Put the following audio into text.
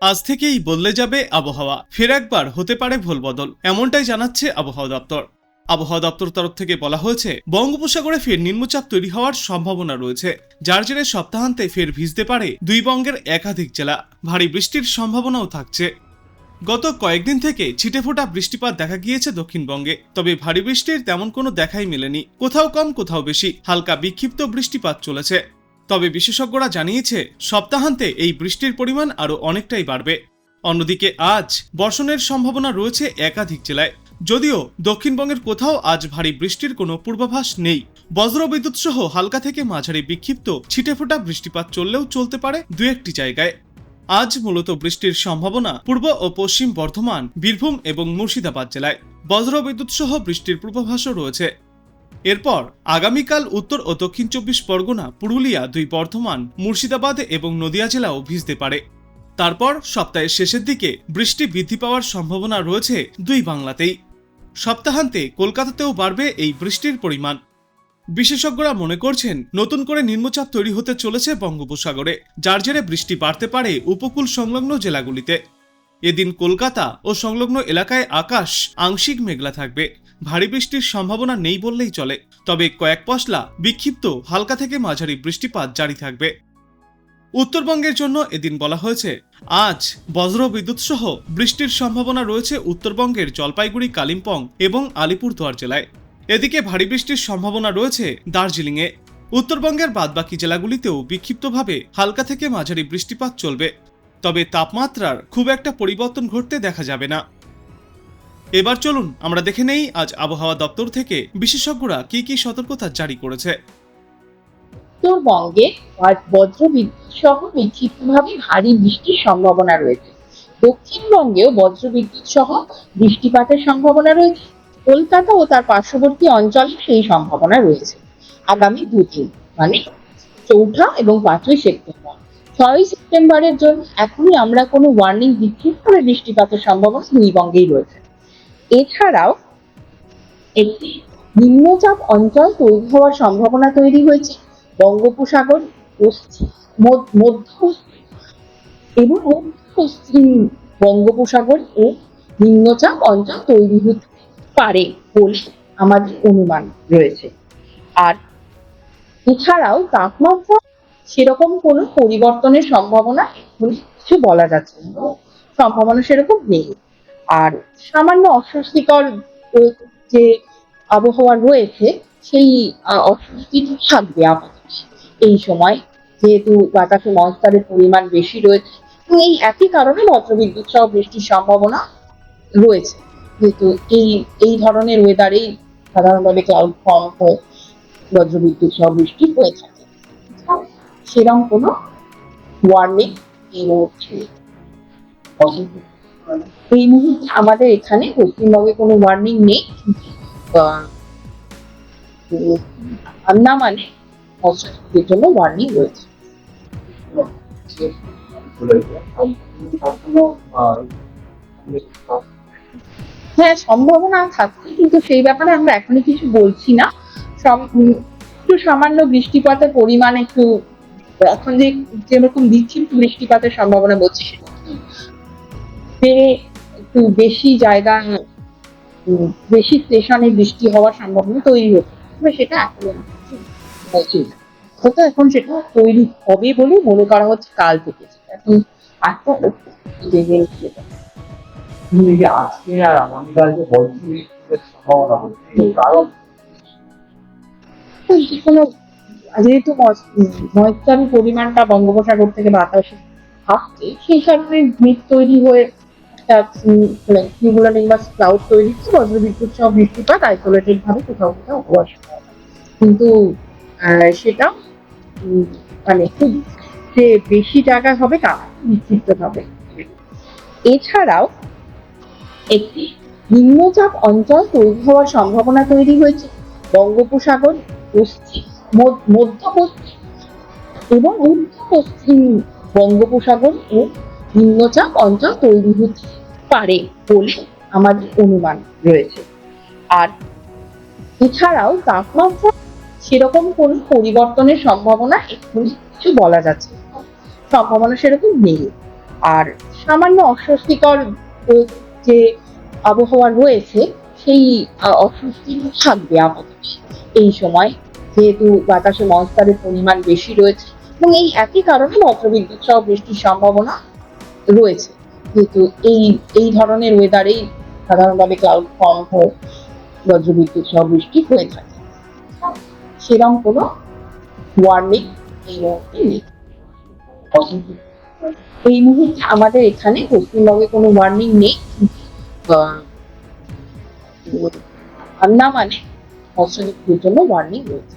আজ থেকেই বদলে যাবে আবহাওয়া। ফের একবার হতে পারে ভুল বদল এমনটাই জানাচ্ছে আবহাওয়া দপ্তর। আবহাওয়া দপ্তর তরফ থেকে বলা হয়েছে, বঙ্গোপসাগরে ফের নিম্নচাপ তৈরি হওয়ার সম্ভাবনা রয়েছে, যার জেরে সপ্তাহান্তে ফের ভিজতে পারে দুই বঙ্গের একাধিক জেলা। ভারী বৃষ্টির সম্ভাবনাও থাকছে। গত কয়েকদিন থেকে ছিটেফোঁটা বৃষ্টিপাত দেখা গিয়েছে দক্ষিণবঙ্গে, তবে ভারী বৃষ্টির তেমন কোনো দেখাই মেলেনি। কোথাও কম, কোথাও বেশি, হালকা বিক্ষিপ্ত বৃষ্টিপাত চলেছে। তবে বিশেষজ্ঞরা জানিয়েছে, সপ্তাহান্তে এই বৃষ্টির পরিমাণ আরও অনেকটাই বাড়বে। অন্যদিকে আজ বর্ষণের সম্ভাবনা রয়েছে একাধিক জেলায়। যদিও দক্ষিণবঙ্গের কোথাও আজ ভারী বৃষ্টির কোনো পূর্বাভাস নেই। বজ্রবিদ্যুৎ সহ হালকা থেকে মাঝারি বিক্ষিপ্ত ছিটেফোঁটা বৃষ্টিপাত চললেও চলতে পারে দু একটি জায়গায়। আজ মূলত বৃষ্টির সম্ভাবনা পূর্ব ও পশ্চিম বর্ধমান, বীরভূম এবং মুর্শিদাবাদ জেলায়। বজ্রবিদ্যুৎ সহ বৃষ্টির পূর্বাভাসও রয়েছে। এরপর আগামীকাল উত্তর ও দক্ষিণ চব্বিশ পরগনা, পুরুলিয়া দুই বর্ধমান, মুর্শিদাবাদ এবং নদিয়া জেলাও ভিজতে পারে। তারপর সপ্তাহের শেষের দিকে বৃষ্টি বৃদ্ধি পাওয়ার সম্ভাবনা রয়েছে দুই বাংলাতেই। সপ্তাহান্তে কলকাতাতেও বাড়বে এই বৃষ্টির পরিমাণ। বিশেষজ্ঞরা মনে করছেন, নতুন করে নিম্নচাপ তৈরি হতে চলেছে বঙ্গোপসাগরে, যার জেরে বৃষ্টি বাড়তে পারে উপকূল সংলগ্ন জেলাগুলিতে। এদিন কলকাতা ও সংলগ্ন এলাকায় আকাশ আংশিক মেঘলা থাকবে। ভারী বৃষ্টির সম্ভাবনা নেই বললেই চলে। তবে কয়েক পশলা বিক্ষিপ্ত হালকা থেকে মাঝারি বৃষ্টিপাত জারি থাকবে। উত্তরবঙ্গের জন্য এদিন বলা হয়েছে, আজ বজ্র বিদ্যুৎ সহ বৃষ্টির সম্ভাবনা রয়েছে উত্তরবঙ্গের জলপাইগুড়ি, কালিম্পং এবং আলিপুরদুয়ার জেলায়। এদিকে ভারী বৃষ্টির সম্ভাবনা রয়েছে দার্জিলিংয়ে। উত্তরবঙ্গের বাদবাকি জেলাগুলিতেও বিক্ষিপ্তভাবে হালকা থেকে মাঝারি বৃষ্টিপাত চলবে। তবে তাপমাত্রার খুব একটা পরিবর্তন ঘটতে দেখা যাবে না। এবার চলুন, আমরা দেখে নেই আজ আবহাওয়া দপ্তর থেকে বিশেষজ্ঞরা কি কি সতর্কতা জারি করেছে। উত্তরবঙ্গে আজ বজ্রবিদ্যুৎ সহ বিক্ষিপ্তভাবে ভারী বৃষ্টির সম্ভাবনা রয়েছে। দক্ষিণবঙ্গেও বজ্রবিদ্যুৎ সহ বৃষ্টিপাতের সম্ভাবনা রয়েছে। কলকাতা ও তার পার্শ্ববর্তী অঞ্চলে সেই সম্ভাবনা রয়েছে। আগামী দুদিন মানে চৌঠা এবং পাঁচই সেপ্টেম্বর। ছয়ই সেপ্টেম্বরের জন্য এখনই আমরা কোনো ওয়ার্নিং তবে বৃষ্টিপাতের সম্ভাবনা দুই বঙ্গেই রয়েছে। এছাড়াও একটি নিম্নচাপ অঞ্চল তৈরি হওয়ার সম্ভাবনা তৈরি হয়েছে। বঙ্গোপসাগর, পশ্চিম, মধ্য এবং পশ্চিম বঙ্গোপসাগর ও নিম্নচাপ অঞ্চল তৈরি হতে পারে বলে আমাদের অনুমান রয়েছে। আর এছাড়াও তাপমাত্রা সেরকম কোনো পরিবর্তনের সম্ভাবনা কিছু বলা যাচ্ছে না। সম্ভাবনা সেরকম নেই। আর সামান্য অস্বস্তিকর যে আবহাওয়া রয়েছে, সেই অস্বস্তি থাকবে আপাতত এই সময় যেহেতু বাতাসে মনস্টারের পরিমাণ বেশি রয়েছে এই একই কারণে বজ্রবিদ্যুৎ সহ বৃষ্টির সম্ভাবনা রয়েছে। যেহেতু এই এই ধরনের ওয়েদারেই সাধারণভাবে ক্লাউড ফর্ম হয়ে বজ্রবিদ্যুৎ সহ বৃষ্টি হয়ে থাকে। সেরকম কোনো ওয়ার্নিং এই মুহূর্তে। এই মুহূর্তে আমাদের এখানে পশ্চিমবঙ্গে কোনো ওয়ার্নিং নেই। আন্দামানে মৎস্যজীবীদের জন্য ওয়ার্নিং রয়েছে। হ্যাঁ সম্ভাবনা থাকছে, কিন্তু সেই ব্যাপারে আমরা এখনই কিছু বলছি না। একটু সামান্য বৃষ্টিপাতের পরিমাণ একটু, এখন যে যেরকম বিক্ষিপ্ত বৃষ্টিপাতের সম্ভাবনা বলছি সেটা একটু বেশি জায়গা বেশি স্টেশনে বৃষ্টি হওয়ার সম্ভাবনা তৈরি হচ্ছে। তবে সেটা এখন হয়তো এখন সেটা তৈরি হবে বলে মনে করা হচ্ছে কাল থেকে। এখন আজকে আর আগামীকাল যে সম্ভাবনা হচ্ছে কারণ কোনো যেহেতু ময়স্টারের পরিমাণটা বঙ্গোপসাগর থেকে বাতাসে আসছে সেই কারণে মেঘ তৈরি হয়ে ক্লাউড তৈরি হচ্ছে সহ বৃষ্টিপাত আইসোলেটেড ভাবে কোথাও কোথাও কিন্তু সেটা মানে খুব যে বেশি হবে তা হবে। এছাড়াও, একটি নিম্নচাপ অঞ্চল তৈরি হওয়ার সম্ভাবনা তৈরি হয়েছে, বঙ্গোপসাগর, পশ্চিম, মধ্য পশ্চিম এবং উত্তর পশ্চিম বঙ্গোপসাগর ও নিম্নচাপ অঞ্চল তৈরি হতে পারে বলে আমাদের অনুমান রয়েছে। আর এছাড়াও তাপমাত্রা সেরকম কোনো পরিবর্তনের সম্ভাবনা এক্ষুনি কিছু বলা যাচ্ছে সম্ভাবনা সেরকম নেই। আর সামান্য অস্বস্তিকর যে আবহাওয়া রয়েছে, সেই অস্বস্তি থাকবে আমাদের। এই সময় যেহেতু বাতাসে ময়স্তারের পরিমাণ বেশি রয়েছে এবং এই একই কারণে বজ্রবিদ্যুৎ সহ বৃষ্টির সম্ভাবনা রয়েছে। যেহেতু এই এই ধরনের ওয়েদারেই সাধারণভাবে ক্লাউড ফর্ম হয়ে বজ্রবিদ্যুৎ সহ বৃষ্টি হয়ে থাকে। সেরকম কোনো ওয়ার্নিং এই মুহূর্তে নেই। এই মুহূর্তে আমাদের এখানে পশ্চিমবঙ্গে কোনো ওয়ার্নিং নেই। আন্দামানে মৎস্যজীবীদের জন্য ওয়ার্নিং রয়েছে।